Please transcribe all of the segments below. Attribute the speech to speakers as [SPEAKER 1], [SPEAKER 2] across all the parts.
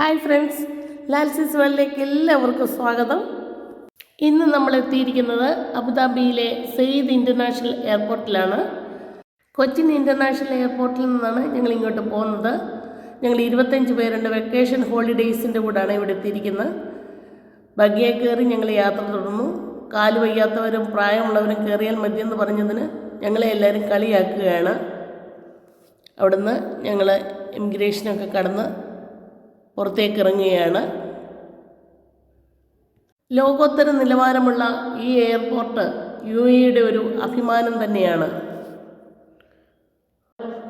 [SPEAKER 1] Hi friends ലാൽസിസ് വേൾഡിലേക്ക് എല്ലാവർക്കും സ്വാഗതം. ഇന്ന് നമ്മൾ എത്തിയിരിക്കുന്നത് അബുദാബിയിലെ സെയ്ദ് ഇന്റർനാഷണൽ എയർപോർട്ടിലാണ്. കൊച്ചിൻ ഇന്റർനാഷണൽ എയർപോർട്ടിൽ നിന്നാണ് ഞങ്ങൾ ഇങ്ങോട്ട് പോകുന്നത്. ഞങ്ങൾ ഇരുപത്തഞ്ച് പേരുണ്ട് വെക്കേഷൻ ഹോളിഡേയ്സിന്റെ കൂടാണ് ഇവിടെ എത്തിയിരിക്കുന്നത്. ബഗ്ഗിയെ കയറി ഞങ്ങൾ യാത്ര തുടർന്നു. കാൽ വയ്യാത്തവരും പ്രായമുള്ളവരും കയറിയാൽ മതിയെന്ന് പറഞ്ഞതിന് ഞങ്ങളെ എല്ലാവരും കളിയാക്കുകയാണ്. അവിടുന്ന് ഞങ്ങൾ ഇമിഗ്രേഷനൊക്കെ കടന്ന് പുറത്തേക്ക് ഇറങ്ങുകയാണ് ലോകോത്തര നിലവാരമുള്ള ഈ എയർപോർട്ട് യു എയുടെ ഒരു അഭിമാനം തന്നെയാണ്.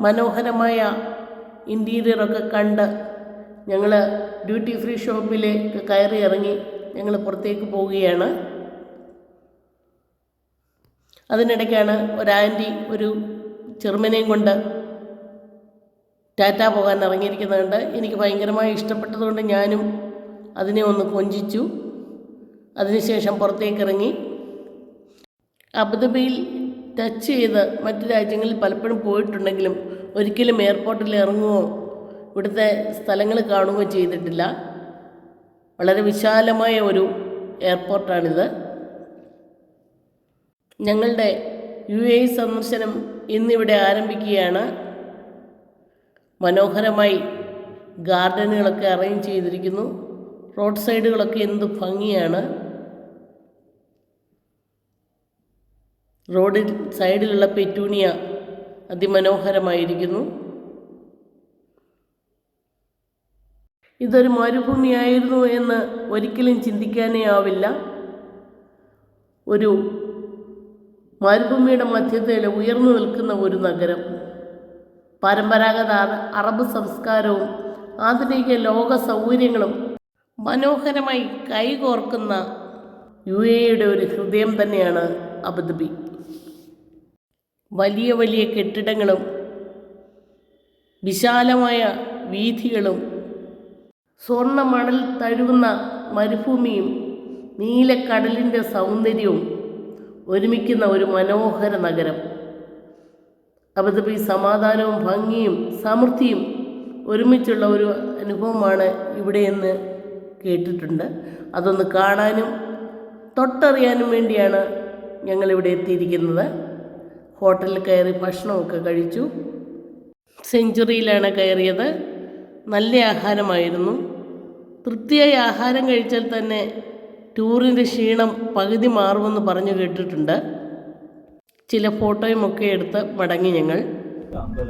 [SPEAKER 1] മനോഹരമായ ഇന്റീരിയറൊക്കെ കണ്ട് ഞങ്ങൾ ഡ്യൂട്ടി ഫ്രീ ഷോപ്പിലേക്ക് കയറി ഇറങ്ങി ഞങ്ങൾ പുറത്തേക്ക് പോവുകയാണ്. അതിനിടയ്ക്കാണ് ഒരു ആന്റി ഒരു ചെറുമനെയും കൊണ്ട് ടാറ്റ പോകാൻ ഇറങ്ങിയിരിക്കുന്നതുകൊണ്ട് എനിക്ക് ഭയങ്കരമായി ഇഷ്ടപ്പെട്ടതുകൊണ്ട് ഞാനും അതിനെ ഒന്ന് കൊഞ്ചിച്ചു. അതിനുശേഷം പുറത്തേക്ക് ഇറങ്ങി അബുദാബിയിൽ ടച്ച് ചെയ്ത് മറ്റു രാജ്യങ്ങളിൽ പലപ്പോഴും പോയിട്ടുണ്ടെങ്കിലും ഒരിക്കലും എയർപോർട്ടിൽ ഇറങ്ങുകയോ ഇവിടുത്തെ സ്ഥലങ്ങൾ കാണുകയോ ചെയ്തിട്ടില്ല. വളരെ വിശാലമായ ഒരു എയർപോർട്ടാണിത്. ഞങ്ങളുടെ യു എ സന്ദർശനം ഇന്നിവിടെ ആരംഭിക്കുകയാണ്. മനോഹരമായി ഗാർഡനുകളൊക്കെ അറേഞ്ച് ചെയ്തിരിക്കുന്നു. റോഡ് സൈഡുകളൊക്കെ എന്ത് ഭംഗിയാണ്. റോഡിൽ സൈഡിലുള്ള പെറ്റൂണിയ അതിമനോഹരമായിരിക്കുന്നു. ഇതൊരു മരുഭൂമിയായിരുന്നു എന്ന് ഒരിക്കലും ചിന്തിക്കാനേ ആവില്ല. ഒരു മരുഭൂമിയുടെ മധ്യത്തിൽ ഉയർന്നു നിൽക്കുന്ന ഒരു നഗരം. പരമ്പരാഗത അറബ് സംസ്കാരവും ആധുനിക ലോക സൗകര്യങ്ങളും മനോഹരമായി കൈകോർക്കുന്ന യു എയുടെ ഒരു ഹൃദയം തന്നെയാണ് അബുദാബി. വലിയ വലിയ കെട്ടിടങ്ങളും വിശാലമായ വീഥികളും സ്വർണ മണൽ തഴുകുന്ന മരുഭൂമിയും നീലക്കടലിന്റെ സൗന്ദര്യവും ഒരുമിക്കുന്ന ഒരു മനോഹര നഗരം. അബുദാബി സമാധാനവും ഭംഗിയും സമൃദ്ധിയും ഒരുമിച്ചുള്ള ഒരു അനുഭവമാണ് ഇവിടെയെന്ന് കേട്ടിട്ടുണ്ട്. അതൊന്ന് കാണാനും തൊട്ടറിയാനും വേണ്ടിയാണ് ഞങ്ങളിവിടെ എത്തിയിരിക്കുന്നത്. ഹോട്ടലിൽ കയറി ഭക്ഷണമൊക്കെ കഴിച്ചു. സെഞ്ചുറിയിലാണ് കയറിയത്. നല്ല ആഹാരമായിരുന്നു. തൃപ്തിയായി ആഹാരം കഴിച്ചാൽ തന്നെ ടൂറിന്റെ ക്ഷീണം പകുതി മാറുമെന്ന് പറഞ്ഞു കേട്ടിട്ടുണ്ട്. ചില ഫോട്ടോയുമൊക്കെ എടുത്ത് മടങ്ങി ഞങ്ങൾ.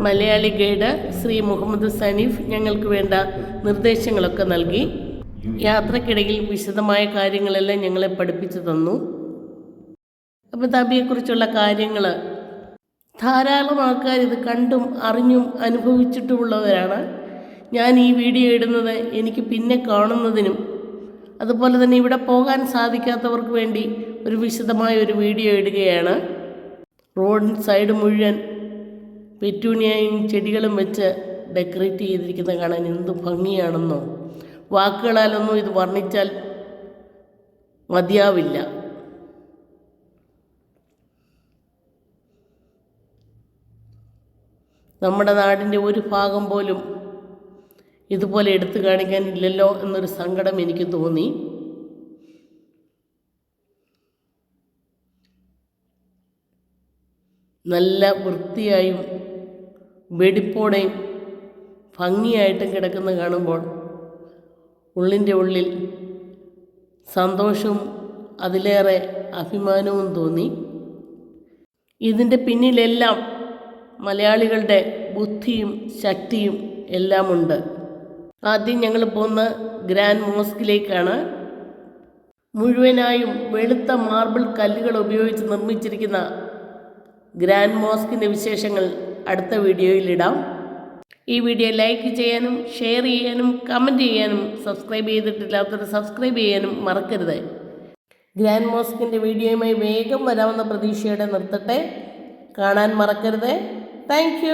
[SPEAKER 1] മലയാളി ഗൈഡ് ശ്രീ മുഹമ്മദ് സനീഫ് ഞങ്ങൾക്ക് വേണ്ട നിർദ്ദേശങ്ങളൊക്കെ നൽകി. യാത്രക്കിടയിൽ വിശദമായ കാര്യങ്ങളെല്ലാം ഞങ്ങളെ പഠിപ്പിച്ചു തന്നു. അബുദാബിയെക്കുറിച്ചുള്ള കാര്യങ്ങൾ. ധാരാളം ആൾക്കാർ ഇത് കണ്ടും അറിഞ്ഞും അനുഭവിച്ചിട്ടുമുള്ളവരാണ്. ഞാൻ ഈ വീഡിയോ ഇടുന്നത് എനിക്ക് പിന്നെ കാണുന്നതിനും അതുപോലെ തന്നെ ഇവിടെ പോകാൻ സാധിക്കാത്തവർക്ക് വേണ്ടി ഒരു വിശദമായ ഒരു വീഡിയോ ഇടുകയാണ്. റോഡ് സൈഡ് മുഴുവൻ പെറ്റൂണിയയും ചെടികളും വെച്ച് ഡെക്കറേറ്റ് ചെയ്തിരിക്കുന്നത് കാണാൻ എന്ത് ഭംഗിയാണെന്നോ. വാക്കുകളാലൊന്നും ഇത് വർണിച്ചാൽ മതിയാവില്ല. നമ്മുടെ നാടിന്റെ ഒരു ഭാഗം പോലും ഇതുപോലെ എടുത്തു കാണിക്കാനില്ലല്ലോ എന്നൊരു സങ്കടം എനിക്ക് തോന്നി. നല്ല വൃത്തിയായും വെടിപ്പോടെയും ഭംഗിയായിട്ടും കിടക്കുന്ന കാണുമ്പോൾ ഉള്ളിന്റെ ഉള്ളിൽ സന്തോഷവും അതിലേറെ അഭിമാനവും തോന്നി. ഇതിന്റെ പിന്നിലെല്ലാം മലയാളികളുടെ ബുദ്ധിയും ശക്തിയും എല്ലാമുണ്ട്. ആദ്യം ഞങ്ങൾ പോകുന്ന ഗ്രാൻഡ് മോസ്കിലേക്കാണ്. മുഴുവനായും വെളുത്ത മാർബിൾ കല്ലുകൾ ഉപയോഗിച്ച് നിർമ്മിച്ചിരിക്കുന്ന ഗ്രാൻഡ് മോസ്കിന്റെ വിശേഷങ്ങൾ അടുത്ത വീഡിയോയിൽ ഇടാം. ഈ വീഡിയോ ലൈക്ക് ചെയ്യാനും ഷെയർ ചെയ്യാനും കമന്റ് ചെയ്യാനും സബ്സ്ക്രൈബ് ചെയ്തിട്ടില്ലാത്തവർ സബ്സ്ക്രൈബ് ചെയ്യാനും മറക്കരുത്. ഗ്രാൻഡ് മോസ്കിന്റെ വീഡിയോയുമായി വേഗം വരാമെന്ന പ്രതീക്ഷയോടെ നിർത്തട്ടെ. കാണാൻ മറക്കരുത്. താങ്ക്